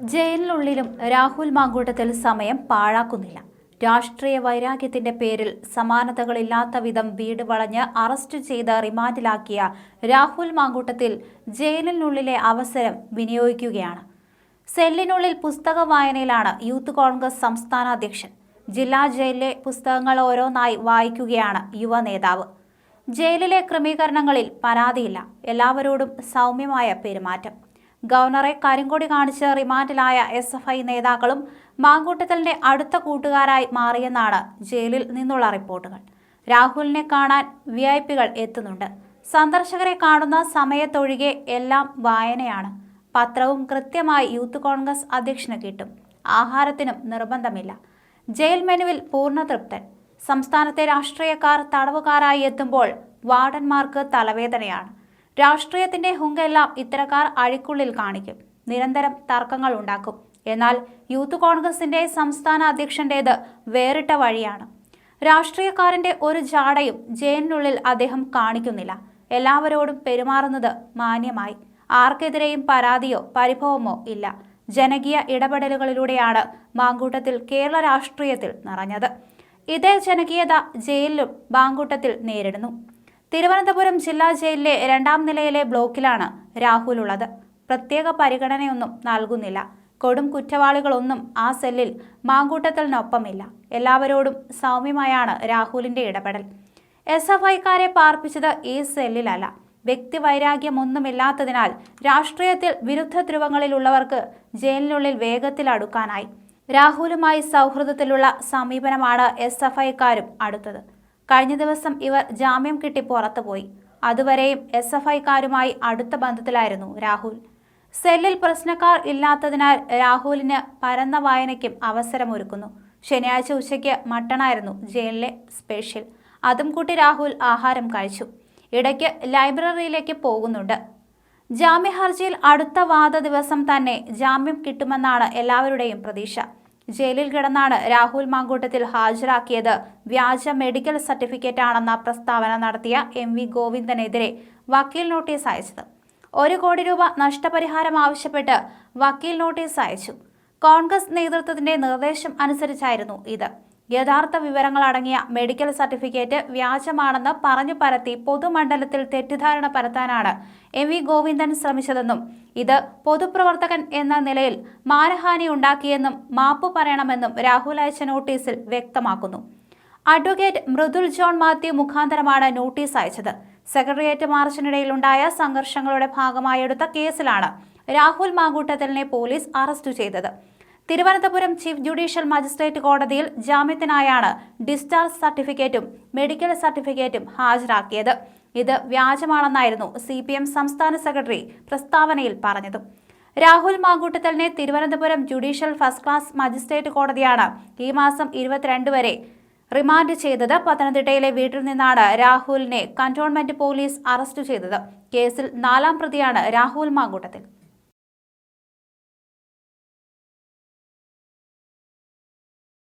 ജയിലിനുള്ളിലും രാഹുൽ മാങ്കൂട്ടത്തിൽ സമയം പാഴാക്കുന്നില്ല. രാഷ്ട്രീയ വൈരാഗ്യത്തിന്റെ പേരിൽ സമാനതകളില്ലാത്ത വിധം വീട് വളഞ്ഞ് അറസ്റ്റ് ചെയ്ത് റിമാൻഡിലാക്കിയ രാഹുൽ മാങ്കൂട്ടത്തിൽ ജയിലിനുള്ളിലെ അവസരം വിനിയോഗിക്കുകയാണ്. സെല്ലിനുള്ളിൽ പുസ്തക വായനയിലാണ് യൂത്ത് കോൺഗ്രസ് സംസ്ഥാന അധ്യക്ഷൻ. ജില്ലാ ജയിലിലെ പുസ്തകങ്ങൾ ഓരോന്നായി വായിക്കുകയാണ് യുവ നേതാവ്. ജയിലിലെ ക്രമീകരണങ്ങളിൽ പരാതിയില്ല. എല്ലാവരോടും സൗമ്യമായ പെരുമാറ്റം. ഗവർണറെ കരിങ്കൊടി കാണിച്ച് റിമാൻഡിലായ എസ് എഫ് ഐ നേതാക്കളും മാങ്കൂട്ടത്തലിന്റെ അടുത്ത കൂട്ടുകാരായി മാറിയെന്നാണ് ജയിലിൽ നിന്നുള്ള റിപ്പോർട്ടുകൾ. രാഹുലിനെ കാണാൻ വി ഐ പികൾ എത്തുന്നുണ്ട്. സന്ദർശകരെ കാണുന്ന സമയത്തൊഴികെ എല്ലാം വായനയാണ്. പത്രവും കൃത്യമായി യൂത്ത് കോൺഗ്രസ് അധ്യക്ഷന് കിട്ടും. ആഹാരത്തിനും നിർബന്ധമില്ല. ജയിൽ മെനുവിൽ പൂർണ തൃപ്തൻ. സംസ്ഥാനത്തെ രാഷ്ട്രീയക്കാർ തടവുകാരായി എത്തുമ്പോൾ വാർഡന്മാർക്ക് തലവേദനയാണ്. രാഷ്ട്രീയത്തിന്റെ ഹുങ്കെല്ലാം ഇത്തരക്കാർ അഴിക്കുള്ളിൽ കാണിക്കും. നിരന്തരം തർക്കങ്ങൾ ഉണ്ടാക്കും. എന്നാൽ യൂത്ത് കോൺഗ്രസിന്റെ സംസ്ഥാന അധ്യക്ഷന്റേത് വേറിട്ട വഴിയാണ്. രാഷ്ട്രീയക്കാരന്റെ ഒരു ജാടയും ജയിലിനുള്ളിൽ അദ്ദേഹം കാണിക്കുന്നില്ല. എല്ലാവരോടും പെരുമാറുന്നത് മാന്യമായി. ആർക്കെതിരെയും പരാതിയോ പരിഭവമോ ഇല്ല. ജനകീയ ഇടപെടലുകളിലൂടെയാണ് മാങ്കൂട്ടത്തിൽ കേരള രാഷ്ട്രീയത്തിൽ നിറഞ്ഞത്. ഇതേ ജനകീയത ജയിലിലും മാങ്കൂട്ടത്തിൽ നേരിടുന്നു. തിരുവനന്തപുരം ജില്ലാ ജയിലിലെ രണ്ടാം നിലയിലെ ബ്ലോക്കിലാണ് രാഹുൽ ഉള്ളത് പ്രത്യേക പരിഗണനയൊന്നും നൽകുന്നില്ല. കൊടും കുറ്റവാളികളൊന്നും ആ സെല്ലിൽ മാങ്കൂട്ടത്തിനൊപ്പമില്ല. എല്ലാവരോടും സൗമ്യമായാണ് രാഹുലിന്റെ ഇടപെടൽ. എസ് എഫ് ഐക്കാരെ പാർപ്പിച്ചത് ഈ സെല്ലിലല്ല. വ്യക്തിവൈരാഗ്യമൊന്നുമില്ലാത്തതിനാൽ രാഷ്ട്രീയത്തിൽ വിരുദ്ധ ധ്രുവങ്ങളിലുള്ളവർക്ക് ജയിലിനുള്ളിൽ വേഗത്തിൽ അടുക്കാനായി. രാഹുലുമായി സൗഹൃദത്തിലുള്ള സമീപനമാണ് എസ് എഫ് ഐക്കാരും അടുത്തത്. കഴിഞ്ഞ ദിവസം ഇവർ ജാമ്യം കിട്ടി പുറത്തുപോയി. അതുവരെയും എസ് എഫ് ഐക്കാരുമായി അടുത്ത ബന്ധത്തിലായിരുന്നു രാഹുൽ. സെല്ലിൽ പ്രശ്നക്കാർ ഇല്ലാത്തതിനാൽ രാഹുലിന് പരന്ന വായനയ്ക്കും അവസരമൊരുക്കുന്നു. ശനിയാഴ്ച ഉച്ചയ്ക്ക് മട്ടണായിരുന്നു ജയിലിലെ സ്പെഷ്യൽ. അതും കൂട്ടി രാഹുൽ ആഹാരം കഴിച്ചു. ഇടയ്ക്ക് ലൈബ്രറിയിലേക്ക് പോകുന്നുണ്ട്. ജാമ്യ ഹർജിയിൽ അടുത്ത വാദ ദിവസം തന്നെ ജാമ്യം കിട്ടുമെന്നാണ് എല്ലാവരുടെയും പ്രതീക്ഷ. ജയിലിൽ കിടന്നാണ് രാഹുൽ മാങ്കൂട്ടത്തിൽ ഹാജരാക്കിയത്. വ്യാജ മെഡിക്കൽ സർട്ടിഫിക്കറ്റ് ആണെന്ന പ്രസ്താവന നടത്തിയ എം വി ഗോവിന്ദനെതിരെ വക്കീൽ നോട്ടീസ് അയച്ചത്. ഒരു കോടി രൂപ നഷ്ടപരിഹാരം ആവശ്യപ്പെട്ട് വക്കീൽ നോട്ടീസ് അയച്ചു. കോൺഗ്രസ് നേതൃത്വത്തിന്റെ നിർദ്ദേശം അനുസരിച്ചായിരുന്നു ഇത്. യഥാർത്ഥ വിവരങ്ങൾ അടങ്ങിയ മെഡിക്കൽ സർട്ടിഫിക്കറ്റ് വ്യാജമാണെന്ന് പറഞ്ഞു പരത്തി പൊതുമണ്ഡലത്തിൽ തെറ്റിദ്ധാരണ പരത്താനാണ് എം വി ഗോവിന്ദൻ ശ്രമിച്ചതെന്നും ഇത് പൊതുപ്രവർത്തകൻ എന്ന നിലയിൽ മാനഹാനി ഉണ്ടാക്കിയെന്നും മാപ്പു പറയണമെന്നും രാഹുൽ അയച്ച നോട്ടീസിൽ വ്യക്തമാക്കുന്നു. അഡ്വക്കേറ്റ് മൃദുൽ ജോൺ മാത്യു മുഖാന്തരമാണ് നോട്ടീസ് അയച്ചത്. സെക്രട്ടേറിയറ്റ് മാർച്ചിനിടയിലുണ്ടായ സംഘർഷങ്ങളുടെ ഭാഗമായി എടുത്ത കേസിലാണ് രാഹുൽ മാങ്കൂട്ടത്തലിനെ പോലീസ് അറസ്റ്റ് ചെയ്തത്. തിരുവനന്തപുരം ചീഫ് ജുഡീഷ്യൽ മജിസ്ട്രേറ്റ് കോടതിയിൽ ജാമ്യത്തിനായാണ് ഡിസ്ചാർജ് സർട്ടിഫിക്കറ്റും മെഡിക്കൽ സർട്ടിഫിക്കറ്റും ഹാജരാക്കിയത്. ഇത് വ്യാജമാണെന്നായിരുന്നു സി സംസ്ഥാന സെക്രട്ടറി പ്രസ്താവനയിൽ പറഞ്ഞത്. Rahul മാങ്കൂട്ടത്തലിനെ Thiruvananthapuram judicial first class magistrate കോടതിയാണ് ഈ മാസം ഇരുപത്തിരണ്ട് വരെ റിമാൻഡ് ചെയ്തത്. പത്തനംതിട്ടയിലെ വീട്ടിൽ നിന്നാണ് രാഹുലിനെ കന്റോൺമെന്റ് പോലീസ് അറസ്റ്റ് ചെയ്തത്. കേസിൽ നാലാം പ്രതിയാണ് രാഹുൽ മാങ്കൂട്ടത്തിൽ.